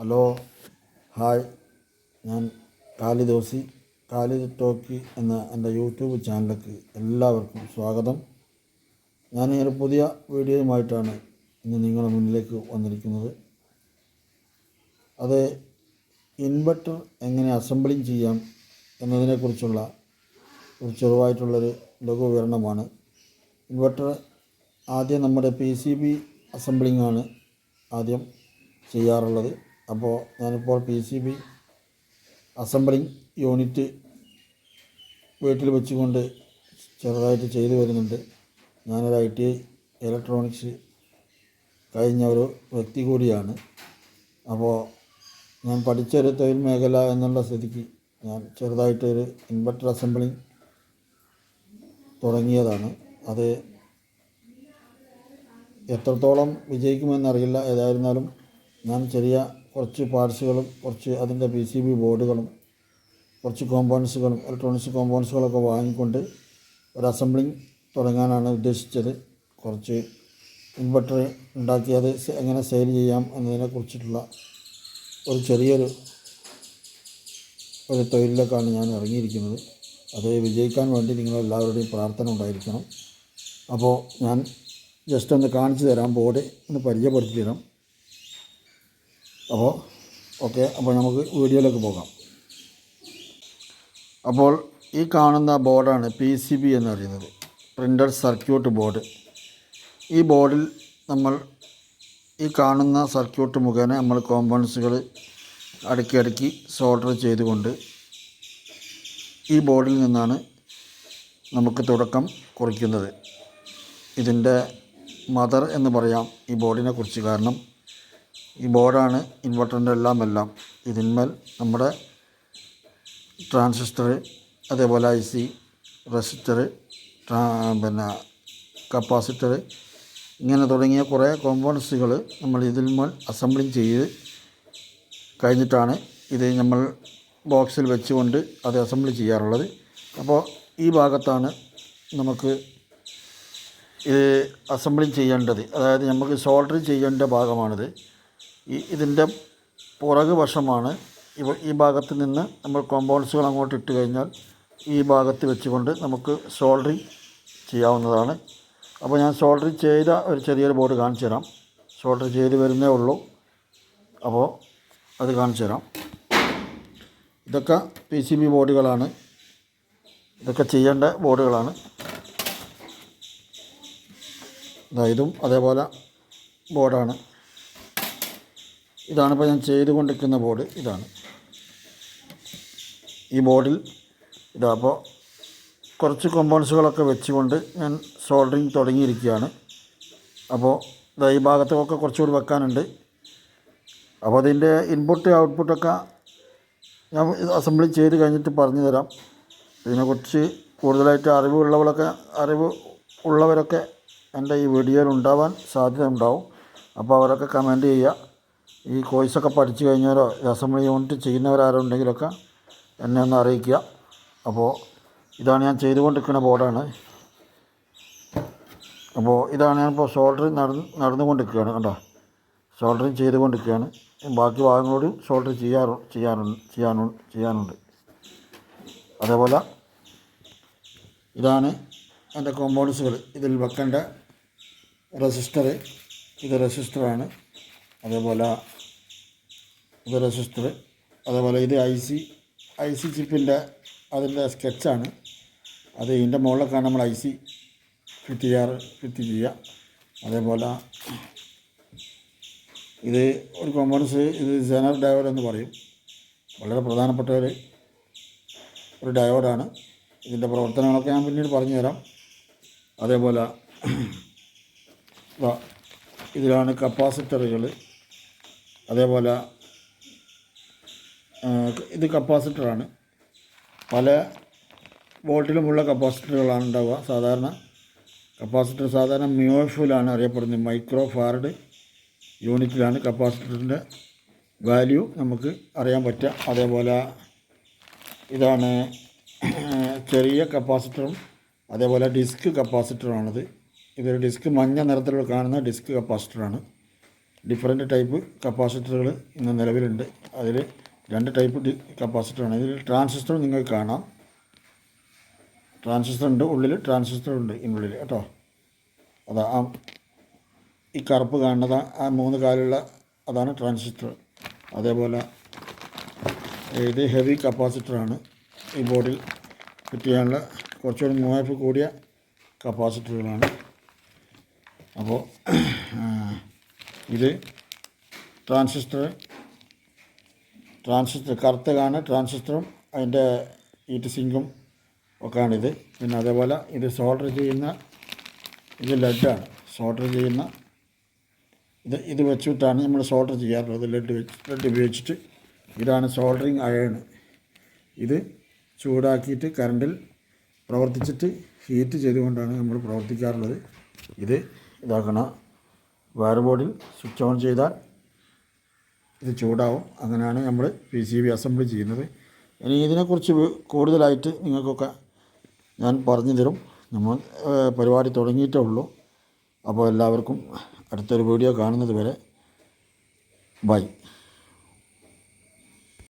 Hello hi. ഞാൻ കാലിദോസി Khalid talkie എന്ന എന്റെ യൂട്യൂബ് ചാനലിലേക്ക് എല്ലാവർക്കും സ്വാഗതം. ഞാൻ ഒരു പുതിയ വീഡിയോയുമായിട്ടാണ് ഇന്ന് നിങ്ങളുടെ മുന്നിലേക്ക് വന്നിരിക്കുന്നത്. അത് ഇൻവെർട്ടർ എങ്ങനെ അസംബ്ലിങ് ചെയ്യാം എന്നതിനെക്കുറിച്ചുള്ള ഒരു ചെറുതായിട്ടുള്ളൊരു ലഘു വിവരണമാണ്. ഇൻവെർട്ടർ ആദ്യം നമ്മുടെ പി സി ബി അസംബ്ലിംഗ് ആണ് ആദ്യം ചെയ്യാറുള്ളത്. അപ്പോൾ ഞാനിപ്പോൾ P C B assembling unit വീട്ടിൽ വെച്ചുകൊണ്ട് ചെറുതായിട്ട് ചെയ്തു വരുന്നുണ്ട്. ഞാനൊരു ഐ ടി ഇലക്ട്രോണിക്സ് കഴിഞ്ഞ ഒരു വ്യക്തി കൂടിയാണ്. അപ്പോൾ ഞാൻ പഠിച്ചൊരു തൊഴിൽ മേഖല എന്നുള്ള സ്ഥിതിക്ക് ഞാൻ ചെറുതായിട്ടൊരു ഇൻവെർട്ടർ അസംബ്ലിങ് തുടങ്ങിയതാണ്. അത് എത്രത്തോളം വിജയിക്കുമെന്നറിയില്ല ഏതായിരുന്നാലും ഞാൻ ചെറിയ കുറച്ച് പാർട്സുകളും കുറച്ച് അതിന്റെ പി സി ബി ബോർഡുകളും കുറച്ച് കോമ്പൗണ്ട്സുകളും ഇലക്ട്രോണിക്സ് കോമ്പൗണ്ട്സുകളൊക്കെ വാങ്ങിക്കൊണ്ട് ഒരു അസംബ്ലിങ് തുടങ്ങാനാണ് ഉദ്ദേശിച്ചത്. കുറച്ച് ഇൻവെർട്ടർ ഉണ്ടാക്കി അത് എങ്ങനെ സെയിൽ ചെയ്യാം എന്നതിനെ കുറിച്ചിട്ടുള്ള ഒരു ചെറിയൊരു ഒരു തൊഴിലിലേക്കാണ് ഞാൻ ഇറങ്ങിയിരിക്കുന്നത്. അത് വിജയിക്കാൻ വേണ്ടി നിങ്ങളെല്ലാവരുടെയും പ്രാർത്ഥന ഉണ്ടായിരിക്കണം. അപ്പോൾ ഞാൻ ജസ്റ്റ് ഒന്ന് കാണിച്ചു തരാം ബോർഡ് ഒന്ന് പരിചയപ്പെടുത്തി തരാം. അപ്പോൾ ഓക്കെ അപ്പോൾ നമുക്ക് വീഡിയോയിലേക്ക് പോകാം. അപ്പോൾ ഈ കാണുന്ന ബോർഡാണ് പി സി ബി എന്ന് പറയുന്നത്. പ്രിന്റർ സർക്യൂട്ട് ബോർഡ് ഈ ബോർഡിൽ നമ്മൾ ഈ കാണുന്ന സർക്യൂട്ട് മുഖേന നമ്മൾ കോമ്പൗണ്ട്സുകൾ അടുക്കി അടുക്കി സോൾഡർ ചെയ്തുകൊണ്ട് ഈ ബോർഡിൽ നിന്നാണ് നമുക്ക് തുടക്കം കുറിക്കുന്നത്. ഇതിന്റെ മദർ എന്ന് പറയാം ഈ ബോർഡിനെ കുറിച്ച് കാരണം. ഈ ബോർഡാണ് ഇൻവെർട്ടറിന്റെ എല്ലാം എല്ലാം. ഇതിന്മേൽ നമ്മുടെ ട്രാൻസിസ്റ്റർ അതേപോലെ ഐ സി റെസിസ്റ്റർ പിന്നെ കപ്പാസിറ്റർ ഇങ്ങനെ തുടങ്ങിയ കുറേ കോമ്പൗണ്ട്സുകൾ നമ്മൾ ഇതിന്മേൽ അസംബ്ലിങ് ചെയ്ത് കഴിഞ്ഞിട്ടാണ് ഇത് നമ്മൾ ബോക്സിൽ വെച്ചുകൊണ്ട് അത് അസംബ്ലി ചെയ്യാറുള്ളത്. അപ്പോൾ ഈ ഭാഗത്താണ് നമുക്ക് ഇത് അസംബ്ലിങ് ചെയ്യേണ്ടത്. അതായത് നമുക്ക് സോൾഡർ ചെയ്യേണ്ട ഭാഗമാണിത്. ഈ ഇതിന്റെ പുറകു വശമാണ്. ഇവ ഈ ഭാഗത്ത് നിന്ന് നമ്മൾ കോമ്പൗണ്ട്സുകൾ അങ്ങോട്ട് ഇട്ട് കഴിഞ്ഞാൽ ഈ ഭാഗത്ത് വെച്ചുകൊണ്ട് നമുക്ക് സോൾഡറിങ് ചെയ്യാവുന്നതാണ്. അപ്പോൾ ഞാൻ സോൾഡറിങ് ചെയ്ത ഒരു ചെറിയൊരു ബോർഡ് കാണിച്ചു തരാം. സോൾഡർ ചെയ്ത് വരുന്നേ ഉള്ളൂ. അപ്പോൾ അത് കാണിച്ചു തരാം. ഇതൊക്കെ പി സി ബി ബോർഡുകളാണ് ഇതൊക്കെ ചെയ്യേണ്ട ബോർഡുകളാണ് ഇതും അതേപോലെ ബോർഡാണ് ഇതാണിപ്പോൾ ഞാൻ ചെയ്തുകൊണ്ടിരിക്കുന്ന ബോർഡ് ഇതാണ്. ഈ ബോർഡിൽ ഇതാ അപ്പോൾ കുറച്ച് കോമ്പൗണ്ട്സുകളൊക്കെ വെച്ചുകൊണ്ട് ഞാൻ സോൾഡറിങ് തുടങ്ങിയിരിക്കുകയാണ്. അപ്പോൾ ഇതാ ഈ ഭാഗത്തൊക്കെ കുറച്ചുകൂടി വെക്കാനുണ്ട്. അപ്പോൾ അതിന്റെ ഇൻപുട്ട് ഔട്ട്പുട്ടൊക്കെ ഞാൻ അസംബ്ലി ചെയ്ത് കഴിഞ്ഞിട്ട് പറഞ്ഞു തരാം. ഇതിനെക്കുറിച്ച് കൂടുതലായിട്ട് അറിവുള്ളവരൊക്കെ അറിവ് ഉള്ളവരൊക്കെ എന്റെ ഈ വീഡിയോയിൽ ഉണ്ടാവാൻ സാധ്യത ഉണ്ടാവും അപ്പോൾ അവരൊക്കെ കമന്റ് ചെയ്യുക. ഈ കോഴ്സൊക്കെ പഠിച്ചു കഴിഞ്ഞവരോ അസംബ്ലി യൂണിറ്റ് ചെയ്യുന്നവരാരോ ഉണ്ടെങ്കിലൊക്കെ എന്നെ ഒന്ന് അറിയിക്കുക. അപ്പോൾ ഇതാണ് ഞാൻ ചെയ്തുകൊണ്ടിരിക്കുന്ന ബോർഡാണ്. അപ്പോൾ ഇതാണ് ഞാനിപ്പോൾ സോൾഡറിങ് നടന്ന് നടന്നുകൊണ്ടിരിക്കുകയാണ് കണ്ടോ? സോൾഡറിങ് ചെയ്തുകൊണ്ടിരിക്കുകയാണ്. ബാക്കി ഭാഗങ്ങളോട് സോൾഡർ ചെയ്യാറു ചെയ്യാറുണ്ട് ചെയ്യാനു ചെയ്യാനുണ്ട്. അതേപോലെ ഇതാണ് എന്റെ കോമ്പൗണ്ട്സുകൾ ഇതിൽ വെക്കേണ്ട റെസിസ്റ്റർ ഇത് റെസിസ്റ്ററാണ് അതേപോലെ ഇത് റെസിസ്റ്റർ അതേപോലെ ഇത് ഐ സി ഐ സി ചിപ്പിന്റെ അതിന്റെ സ്കെച്ചാണ് അത് ഇതിന്റെ മുകളിലൊക്കെ നമ്മൾ ഐ സി ഫിറ്റ് ചെയ്യാറ് ഫിറ്റ് ചെയ്യുക അതേപോലെ ഇത് ഒരു കോമ്പൗണ്ട്സ് ഇത് ജനർ ഡയോഡ് എന്ന് പറയും. വളരെ പ്രധാനപ്പെട്ട ഒരു ഒരു ഡയോഡാണ് ഇതിന്റെ പ്രവർത്തനങ്ങളൊക്കെ ഞാൻ പിന്നീട് പറഞ്ഞു തരാം അതേപോലെ ഇതിലാണ് കപ്പാസിറ്ററുകൾ. അതേപോലെ ഇത് കപ്പാസിറ്ററാണ്. പല വോൾട്ടിലുമുള്ള കപ്പാസിറ്ററുകളാണ് ഉണ്ടാവുക. സാധാരണ കപ്പാസിറ്റർ സാധാരണ മ്യോഫിലാണ് അറിയപ്പെടുന്നത്. മൈക്രോ ഫാർഡ് യൂണിറ്റിലാണ് കപ്പാസിറ്ററിന്റെ വാല്യൂ നമുക്ക് അറിയാൻ പറ്റുക. അതേപോലെ ഇതാണ് ചെറിയ കപ്പാസിറ്ററും അതേപോലെ ഡിസ്ക് കപ്പാസിറ്ററാണത് ഇതൊരു ഡിസ്ക് മഞ്ഞ നിറത്തിലുള്ള കാണുന്ന ഡിസ്ക് കപ്പാസിറ്ററാണ്. ഡിഫറെന്റ് ടൈപ്പ് കപ്പാസിറ്ററുകൾ ഇന്ന് നിലവിലുണ്ട്. അതിൽ രണ്ട് ടൈപ്പ് ഡി കപ്പാസിറ്ററാണ് ഇതിൽ ട്രാൻസിസ്റ്റർ നിങ്ങൾക്ക് കാണാം. ട്രാൻസിസ്റ്റർ ഉണ്ട് ഉള്ളിൽ ട്രാൻസിസ്റ്റർ ഉണ്ട് ഇതിനുള്ളിൽ കേട്ടോ? അതാ ആ ഈ കറുപ്പ് കാണുന്നത് ആ മൂന്ന് കാലുള്ള അതാണ് ട്രാൻസിസ്റ്റർ അതേപോലെ ഇത് ഹെവി കപ്പാസിറ്ററാണ് ഈ ബോർഡിൽ ഫിറ്റ് ചെയ്യാനുള്ള കുറച്ചുകൂടി മൂവായ്പ കൂടിയ കപ്പാസിറ്ററുകളാണ് അപ്പോൾ ഇത് ട്രാൻസിസ്റ്റർ ട്രാൻസിസ്റ്റർ കറുത്ത കാണുന്ന ട്രാൻസിസ്റ്ററും അതിന്റെ ഹീറ്റ് സിങ്കും ഒക്കെയാണിത്. പിന്നെ അതേപോലെ ഇത് സോൾഡർ ചെയ്യുന്ന ഇത് ലെഡാണ് സോൾഡർ ചെയ്യുന്ന ഇത് ഇത് വെച്ചിട്ടാണ് നമ്മൾ സോൾഡർ ചെയ്യാറുള്ളത്. ലെഡ് വെച്ച് ലെഡ് ഉപയോഗിച്ചിട്ട് ഇതാണ് സോൾഡറിങ് അയൺ ഇത് ചൂടാക്കിയിട്ട് കറണ്ടിൽ പ്രവർത്തിച്ചിട്ട് ഹീറ്റ് ചെയ്തുകൊണ്ടാണ് നമ്മൾ പ്രവർത്തിക്കാറുള്ളത്. ഇത് ഇതാക്കണ. വയർ ബോർഡിൽ സ്വിച്ച് ഓൺ ചെയ്താൽ ഇത് ചൂടാവും. അങ്ങനെയാണ് നമ്മൾ പി സി ബി അസംബിൾ ചെയ്യുന്നത്. ഇനി ഇതിനെക്കുറിച്ച് കൂടുതലായിട്ട് നിങ്ങൾക്കൊക്കെ ഞാൻ പറഞ്ഞു തരും. നമ്മൾ പരിപാടി തുടങ്ങിയിട്ടേ ഉള്ളൂ. അപ്പോൾ എല്ലാവർക്കും അടുത്തൊരു വീഡിയോ കാണുന്നത് വരെ ബൈ.